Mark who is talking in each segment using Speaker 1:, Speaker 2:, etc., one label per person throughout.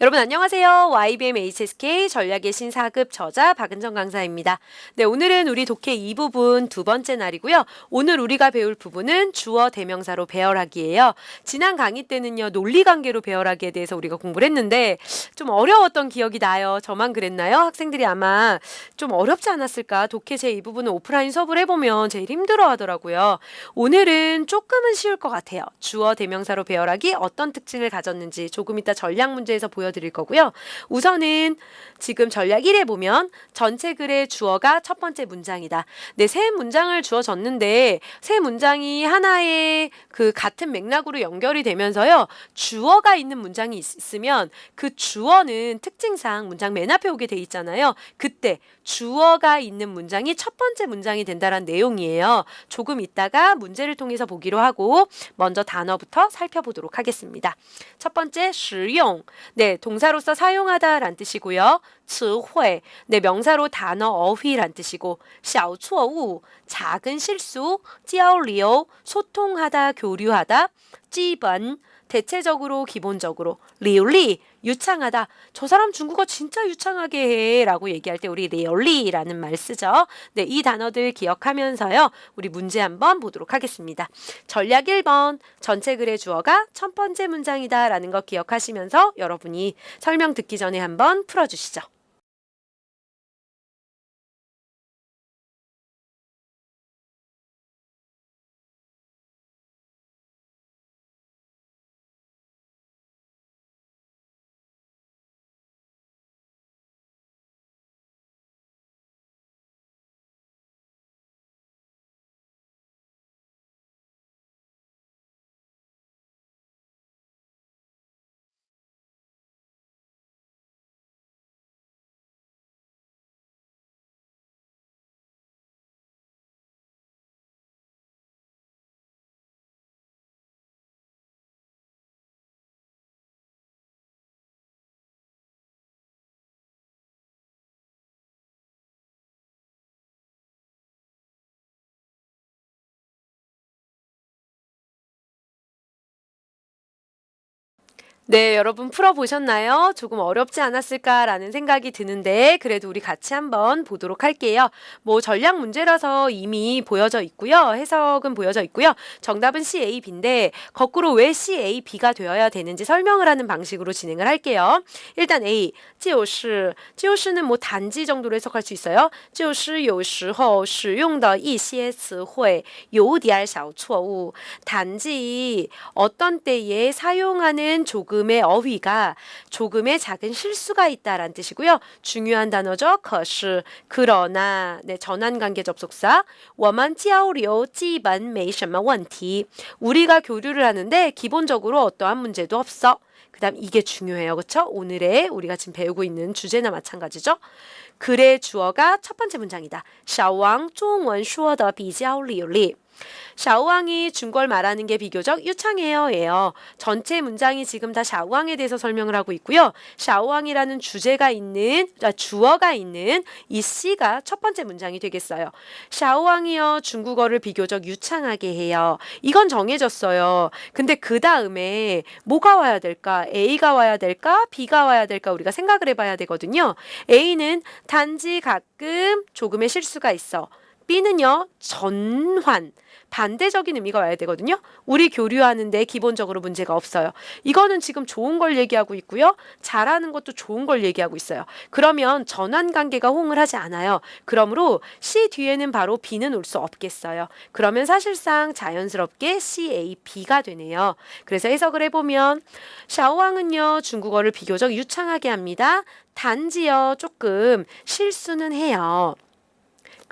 Speaker 1: 여러분 안녕하세요. YBM HSK 전략의 신사급 저자 박은정 강사입니다. 네, 오늘은 우리 독해 2부분 두 번째 날이고요. 오늘 우리가 배울 부분은 주어 대명사로 배열하기예요. 지난 강의 때는요. 논리 관계로 배열하기에 대해서 우리가 공부를 했는데 좀 어려웠던 기억이 나요. 저만 그랬나요? 학생들이 아마 좀 어렵지 않았을까? 독해 제 2부분은 오프라인 수업을 해 보면 제일 힘들어 하더라고요. 오늘은 조금은 쉬울 것 같아요. 주어 대명사로 배열하기 어떤 특징을 가졌는지 조금 이따 전략 문제에서 보여 드릴 거고요. 우선은 지금 전략 1에 보면 전체 글의 주어가 첫 번째 문장이다. 네, 세 문장을 주어졌는데 세 문장이 하나의 그 같은 맥락으로 연결이 되면서요. 주어가 있는 문장이 있- 있으면 그 주어는 특징상 문장 맨 앞에 오게 돼 있잖아요. 그때 주어가 있는 문장이 첫 번째 문장이 된다는 내용이에요. 조금 있다가 문제를 통해서 보기로 하고 먼저 단어부터 살펴보도록 하겠습니다. 첫 번째 实用. 네, 동사로서 사용하다란 뜻이고요. 词汇. 네, 명사로 단어 어휘란 뜻이고 小错误 작은 실수, 交流 소통하다, 교류하다, 基本 대체적으로 기본적으로 리얼리 유창하다. 저 사람 중국어 진짜 유창하게 해 라고 얘기할 때 우리 리얼리라는 말 쓰죠. 네, 이 단어들 기억하면서요. 우리 문제 한번 보도록 하겠습니다. 전략 1번 전체 글의 주어가 첫 번째 문장이다 라는 거 기억하시면서 여러분이 설명 듣기 전에 한번 풀어 주시죠. 네, 여러분 풀어보셨나요? 조금 어렵지 않았을까라는 생각이 드는데, 그래도 우리 같이 한번 보도록 할게요. 뭐, 전략 문제라서 이미 보여져 있고요. 해석은 보여져 있고요. 정답은 CA, B인데, 거꾸로 왜 CA, B가 되어야 되는지 설명을 하는 방식으로 진행을 할게요. 일단 A, 就是,就是는 뭐 단지 정도로 해석할 수 있어요. 就是有时候使用的一些词汇有点小错误. 단지 어떤 때에 사용하는 조금 의 어휘가 조금의 작은 실수가 있다라는 뜻이고요. 중요한 단어죠. 可是 그러나 네, 전환 관계 접속사 我们交流基本没什么问题. 우리가 교류를 하는데 기본적으로 어떠한 문제도 없어. 그다음 이게 중요해요. 그렇죠? 오늘의 우리가 지금 배우고 있는 주제나 마찬가지죠. 글의 주어가 첫 번째 문장이다. 小王中文说的比较流利. 샤오왕이 중국어를 말하는 게 비교적 유창해요예요. 전체 문장이 지금 다 샤오왕에 대해서 설명을 하고 있고요. 샤오왕이라는 주제가 있는 아, 주어가 있는 이 씨가 첫 번째 문장이 되겠어요. 샤오왕이요 중국어를 비교적 유창하게 해요. 이건 정해졌어요. 근데 그 다음에 뭐가 와야 될까? A가 와야 될까? B가 와야 될까? 우리가 생각을 해봐야 되거든요. A는 단지 가끔 조금의 실수가 있어. B는요 전환 반대적인 의미가 와야 되거든요. 우리 교류하는데 기본적으로 문제가 없어요. 이거는 지금 좋은 걸 얘기하고 있고요. 잘하는 것도 좋은 걸 얘기하고 있어요. 그러면 전환 관계가 호응을 하지 않아요. 그러므로 C 뒤에는 바로 B는 올 수 없겠어요. 그러면 사실상 자연스럽게 CAB가 되네요. 그래서 해석을 해보면 샤오왕은요 중국어를 비교적 유창하게 합니다. 단지요 조금 실수는 해요.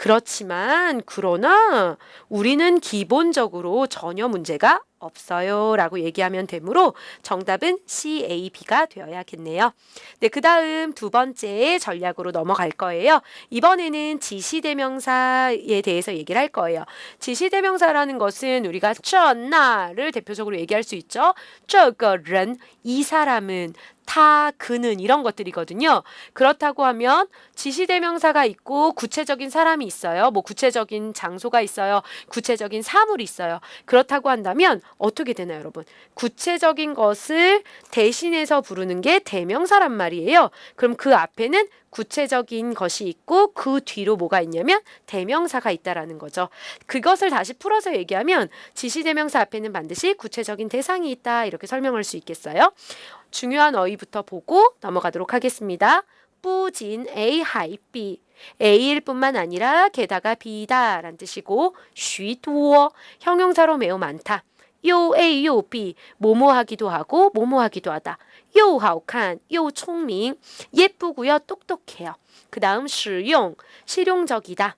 Speaker 1: 그렇지만 그러나 우리는 기본적으로 전혀 문제가 없어요 라고 얘기하면 되므로 정답은 C, A, B가 되어야겠네요. 네, 그 다음 두 번째 전략으로 넘어갈 거예요. 이번에는 지시대명사에 대해서 얘기를 할 거예요. 지시대명사라는 것은 우리가 저나를 대표적으로 얘기할 수 있죠. 저거는 이 사람은 타, 그는 이런 것들이거든요. 그렇다고 하면 지시대명사가 있고 구체적인 사람이 있어요. 뭐 구체적인 장소가 있어요. 구체적인 사물이 있어요. 그렇다고 한다면 어떻게 되나요, 여러분? 구체적인 것을 대신해서 부르는 게 대명사란 말이에요. 그럼 그 앞에는 구체적인 것이 있고 그 뒤로 뭐가 있냐면 대명사가 있다라는 거죠. 그것을 다시 풀어서 얘기하면 지시대명사 앞에는 반드시 구체적인 대상이 있다 이렇게 설명할 수 있겠어요. 중요한 어휘부터 보고 넘어가도록 하겠습니다. 뿌진 A 하이 B A일 뿐만 아니라 게다가 B다 란 뜻이고 쉬두어 형용사로 매우 많다. 요 A 요 B 모모하기도 하고 모모하기도 하다. 요 하오칸 요 총밍 예쁘고요 똑똑해요. 그 다음 실용 실용적이다.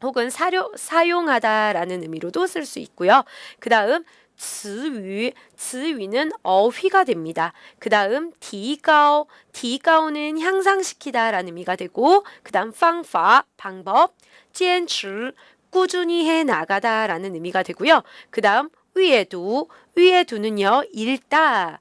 Speaker 1: 혹은 사료, 사용하다라는 의미로도 쓸 수 있고요. 그 다음 词语, 词语는 어휘가 됩니다. 그 다음 提高, 提高는 향상시키다라는 의미가 되고 그 다음 方法, 방법, 坚持, 꾸준히 해 나가다라는 의미가 되고요. 그 다음 위에도, 위에두는요 읽다.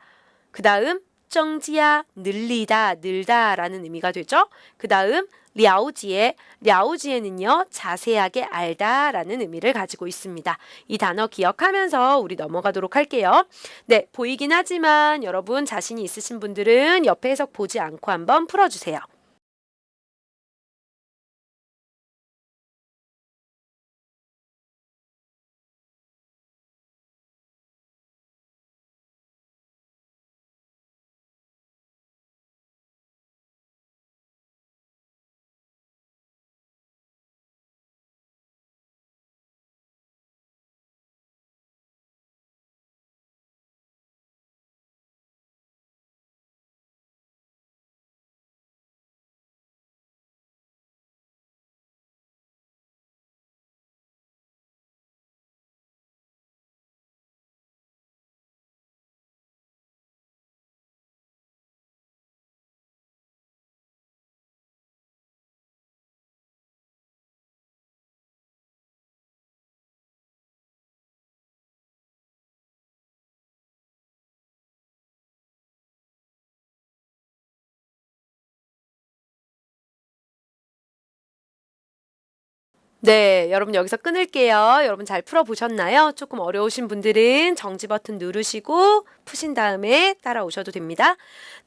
Speaker 1: 그 다음 정지야 늘리다 늘다라는 의미가 되죠. 그 다음 랴오지에 랴오지에는요 자세하게 알다라는 의미를 가지고 있습니다. 이 단어 기억하면서 우리 넘어가도록 할게요. 네 보이긴 하지만 여러분 자신이 있으신 분들은 옆에 해석 보지 않고 한번 풀어주세요. 네, 여러분 여기서 끊을게요. 여러분 잘 풀어보셨나요? 조금 어려우신 분들은 정지 버튼 누르시고 푸신 다음에 따라오셔도 됩니다.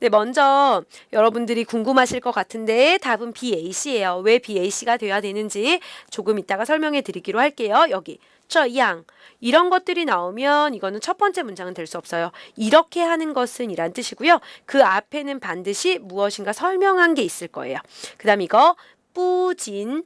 Speaker 1: 네, 먼저 여러분들이 궁금하실 것 같은데 답은 BAC예요. 왜 BAC가 돼야 되는지 조금 이따가 설명해 드리기로 할게요. 여기 这样 이런 것들이 나오면 이거는 첫 번째 문장은 될 수 없어요. 이렇게 하는 것은 이란 뜻이고요. 그 앞에는 반드시 무엇인가 설명한 게 있을 거예요. 그 다음 이거 뿌진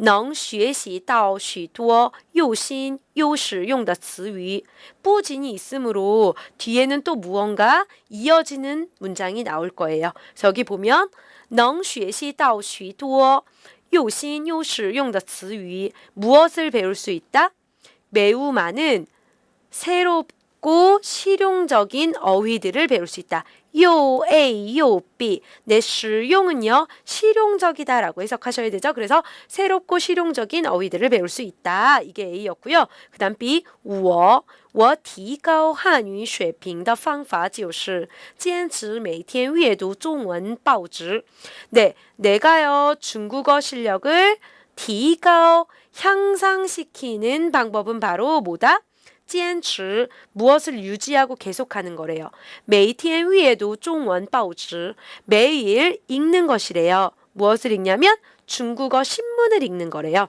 Speaker 1: 能学习到许多又新又实用的词语. 뿌진이 있으므로 뒤에는 또 무언가 이어지는 문장이 나올 거예요. 그래서 여기 보면 能学习到许多又新又实用的词语. 무엇을 배울 수 있다? 매우 많은 새롭고 실용적인 어휘들을 배울 수 있다. 요 A 요 B 내 실용은요 실용적이다라고 해석하셔야 되죠. 그래서 새롭고 실용적인 어휘들을 배울 수 있다. 이게 A였고요. 그다음 B 我我提高汉语水平的方法就是坚持每天阅读中文报纸. 네, 내가요 중국어 실력을 提高 향상시키는 방법은 바로 뭐다? 坚持 무엇을 유지하고 계속하는 거래요. 每天阅读中文报纸 매일 읽는 것이래요. 무엇을 읽냐면 중국어 신문을 읽는 거래요.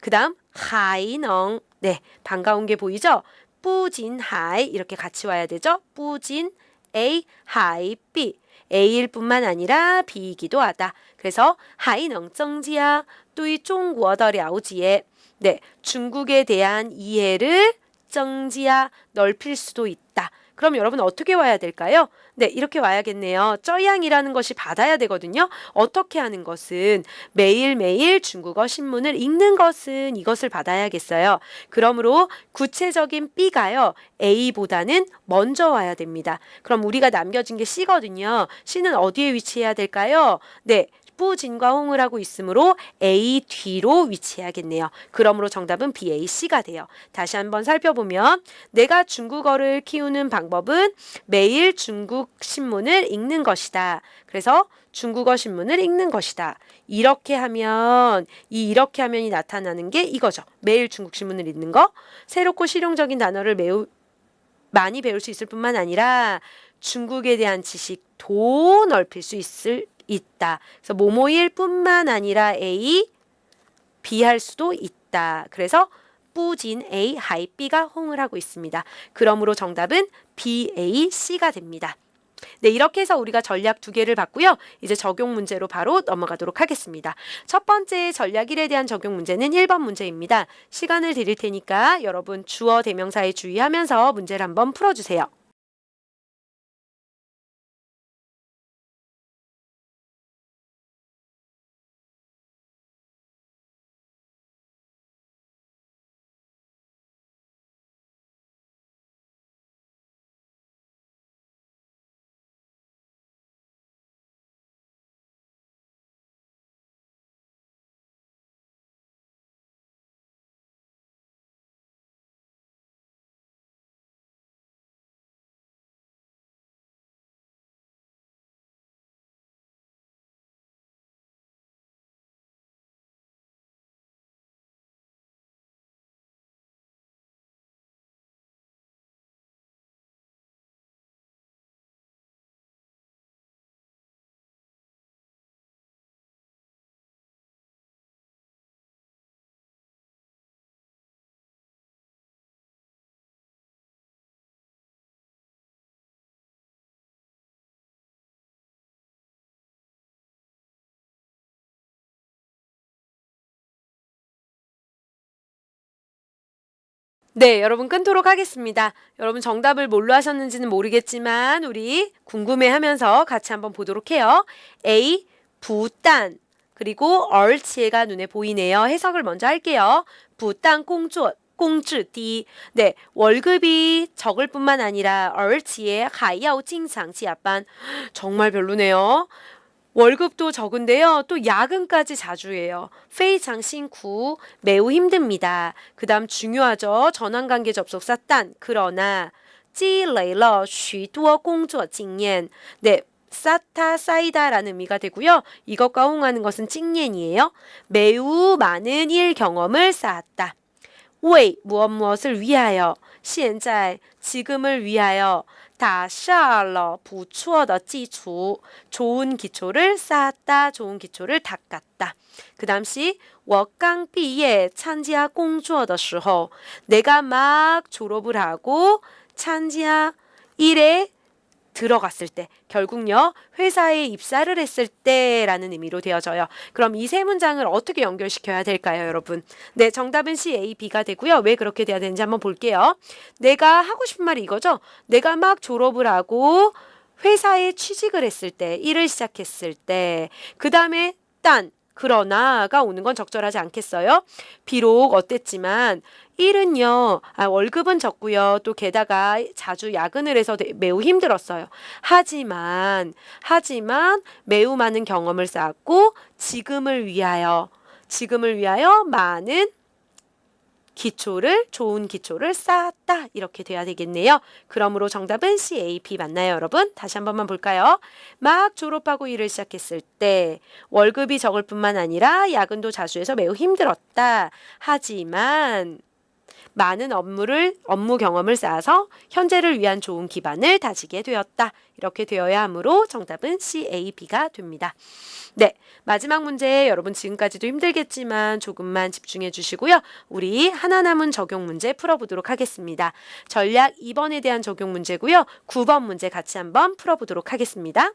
Speaker 1: 그다음 하이능 네 반가운 게 보이죠? 뿌진하이 이렇게 같이 와야 되죠? 뿌진 A 하이 B A일 뿐만 아니라 B이기도 하다. 그래서 하이능 정지야 뚜이 중국어的 了解 네 중국에 대한 이해를 정지야 넓힐 수도 있다. 그럼 여러분 어떻게 와야 될까요? 네, 이렇게 와야겠네요. 쩌양이라는 것이 받아야 되거든요. 어떻게 하는 것은 매일매일 중국어 신문을 읽는 것은 이것을 받아야겠어요. 그러므로 구체적인 B가요. A보다는 먼저 와야 됩니다. 그럼 우리가 남겨진 게 C거든요. C는 어디에 위치해야 될까요? 네, 뿌진과 홍을 하고 있으므로 A 뒤로 위치해야겠네요. 그러므로 정답은 BAC가 돼요. 다시 한번 살펴보면 내가 중국어를 키우는 방법은 매일 중국 신문을 읽는 것이다. 그래서 중국어 신문을 읽는 것이다. 이렇게 하면 이 이렇게 하면이 나타나는 게 이거죠. 매일 중국 신문을 읽는 거. 새롭고 실용적인 단어를 매우 많이 배울 수 있을 뿐만 아니라 중국에 대한 지식도 넓힐 수 있을 있다. 그래서 모모일 뿐만 아니라 A, B 할 수도 있다. 그래서 뿌진 A, 하이 B가 홍을 하고 있습니다. 그러므로 정답은 B, A, C가 됩니다. 네, 이렇게 해서 우리가 전략 두 개를 봤고요. 이제 적용 문제로 바로 넘어가도록 하겠습니다. 첫 번째 전략 1에 대한 적용 문제는 1번 문제입니다. 시간을 드릴 테니까 여러분 주어 대명사에 주의하면서 문제를 한번 풀어주세요. 네, 여러분 끊도록 하겠습니다. 여러분 정답을 뭘로 하셨는지는 모르겠지만 우리 궁금해하면서 같이 한번 보도록 해요. A 부단 그리고 얼치가 눈에 보이네요. 해석을 먼저 할게요. 부단 공조 공주디 네 월급이 적을 뿐만 아니라 얼치에 하야오 징상지아반 정말 별로네요. 월급도 적은데요. 또 야근까지 자주 해요. 페이장辛苦 매우 힘듭니다. 그다음 중요하죠. 전환관계 접속사 딴 그러나 积累了许多工作经验. 네. 쌓다 쌓이다라는 의미가 되고요. 이것과 호응하는 것은 찡년이에요. 매우 많은 일 경험을 쌓았다. 为 무엇 무엇을 위하여 现在 지금을 위하여 打下了不错的基础 좋은 기초를 쌓았다. 좋은 기초를 닦았다. 그 다음시 我刚毕业参加工作的时候 내가 막 졸업을 하고参加 일에 들어갔을 때 결국요 회사에 입사를 했을 때라는 의미로 되어져요. 그럼 이 세 문장을 어떻게 연결시켜야 될까요, 여러분? 네, 정답은 C, A, B가 되고요. 왜 그렇게 돼야 되는지 한번 볼게요. 내가 하고 싶은 말이 이거죠. 내가 막 졸업을 하고 회사에 취직을 했을 때, 일을 시작했을 때, 그 다음에 딴 그러나가 오는 건 적절하지 않겠어요? 비록 어땠지만 일은요, 아, 월급은 적고요. 또 게다가 자주 야근을 해서 매우 힘들었어요. 하지만, 하지만 매우 많은 경험을 쌓았고 지금을 위하여, 지금을 위하여 많은 기초를 좋은 기초를 쌓았다 이렇게 돼야 되겠네요. 그러므로 정답은 C, A, B 맞나요, 여러분? 다시 한 번만 볼까요? 막 졸업하고 일을 시작했을 때 월급이 적을 뿐만 아니라 야근도 자주 해서 매우 힘들었다. 하지만 많은 업무를 업무 경험을 쌓아서 현재를 위한 좋은 기반을 다지게 되었다. 이렇게 되어야 하므로 정답은 C, A, B가 됩니다. 네, 마지막 문제 여러분 지금까지도 힘들겠지만 조금만 집중해 주시고요. 우리 하나 남은 적용 문제 풀어보도록 하겠습니다. 전략 2번에 대한 적용 문제고요. 9번 문제 같이 한번 풀어보도록 하겠습니다.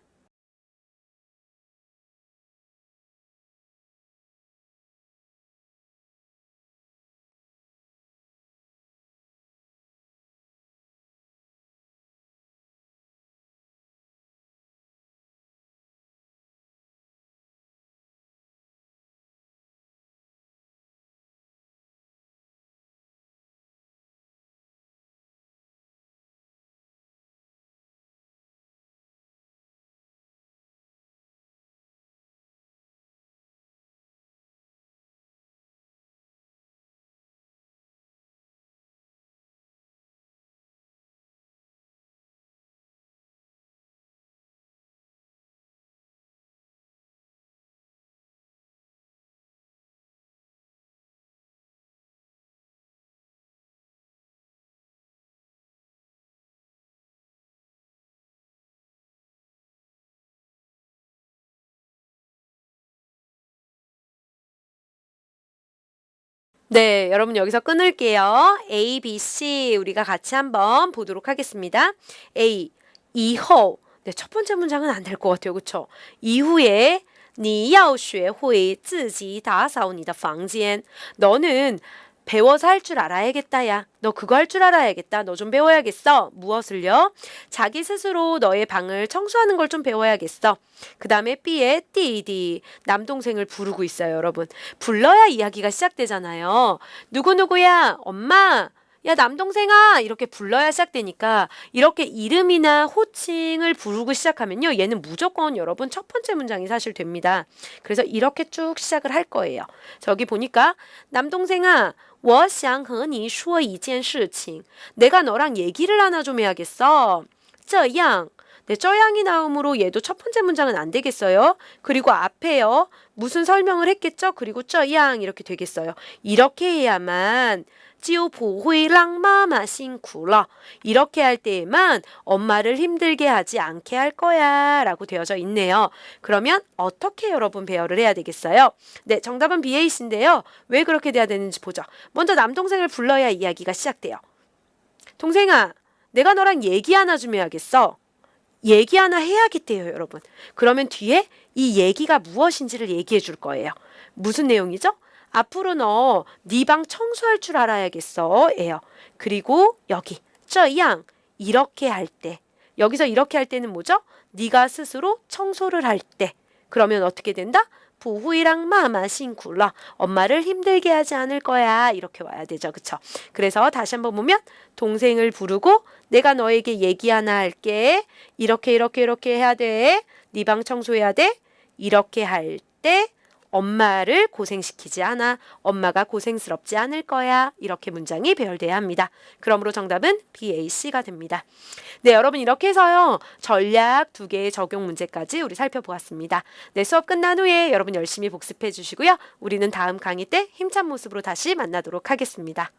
Speaker 1: 네, 여러분 여기서 끊을게요. A, B, C 우리가 같이 한번 보도록 하겠습니다. A, 이후. 네, 첫 번째 문장은 안 될 것 같아요. 그렇죠? 이후에 你要学会自己打扫你的房间. 너는 배워서 할 줄 알아야겠다, 야. 너 그거 할 줄 알아야겠다. 너 좀 배워야겠어. 무엇을요? 자기 스스로 너의 방을 청소하는 걸 좀 배워야겠어. 그 다음에 B의 띠디. 남동생을 부르고 있어요, 여러분. 불러야 이야기가 시작되잖아요. 누구누구야? 엄마. 야, 남동생아! 이렇게 불러야 시작되니까 이렇게 이름이나 호칭을 부르고 시작하면요. 얘는 무조건 여러분 첫 번째 문장이 사실 됩니다. 그래서 이렇게 쭉 시작을 할 거예요. 저기 보니까 남동생아, 我想和你说一件事情. 내가 너랑 얘기를 하나 좀 해야겠어. 这样. 네, 쩌양이 나옴으로 얘도 첫 번째 문장은 안 되겠어요. 그리고 앞에요. 무슨 설명을 했겠죠? 그리고 쩌양 이렇게 되겠어요. 이렇게 해야만 지요 보호이랑 마마 싱쿠러 이렇게 할 때에만 엄마를 힘들게 하지 않게 할 거야 라고 되어져 있네요. 그러면 어떻게 여러분 배열을 해야 되겠어요? 네 정답은 BAC인데요. 왜 그렇게 돼야 되는지 보죠. 먼저 남동생을 불러야 이야기가 시작돼요. 동생아 내가 너랑 얘기 하나 좀 해야겠어. 얘기 하나 해야겠대요, 여러분. 그러면 뒤에 이 얘기가 무엇인지를 얘기해 줄 거예요. 무슨 내용이죠? 앞으로 너 네 방 청소할 줄 알아야겠어. 예요. 그리고 여기 저양 이렇게 할 때. 여기서 이렇게 할 때는 뭐죠? 네가 스스로 청소를 할 때. 그러면 어떻게 된다? 부후이랑 마마 신굴러 엄마를 힘들게 하지 않을 거야 이렇게 와야 되죠 그쵸 그래서 다시 한번 보면 동생을 부르고 내가 너에게 얘기 하나 할게 이렇게 이렇게 이렇게 해야 돼네 방 청소해야 돼 이렇게 할 때 엄마를 고생시키지 않아. 엄마가 고생스럽지 않을 거야. 이렇게 문장이 배열돼야 합니다. 그러므로 정답은 BAC가 됩니다. 네, 여러분 이렇게 해서요. 전략 두 개의 적용 문제까지 우리 살펴보았습니다. 네, 수업 끝난 후에 여러분 열심히 복습해 주시고요. 우리는 다음 강의 때 힘찬 모습으로 다시 만나도록 하겠습니다.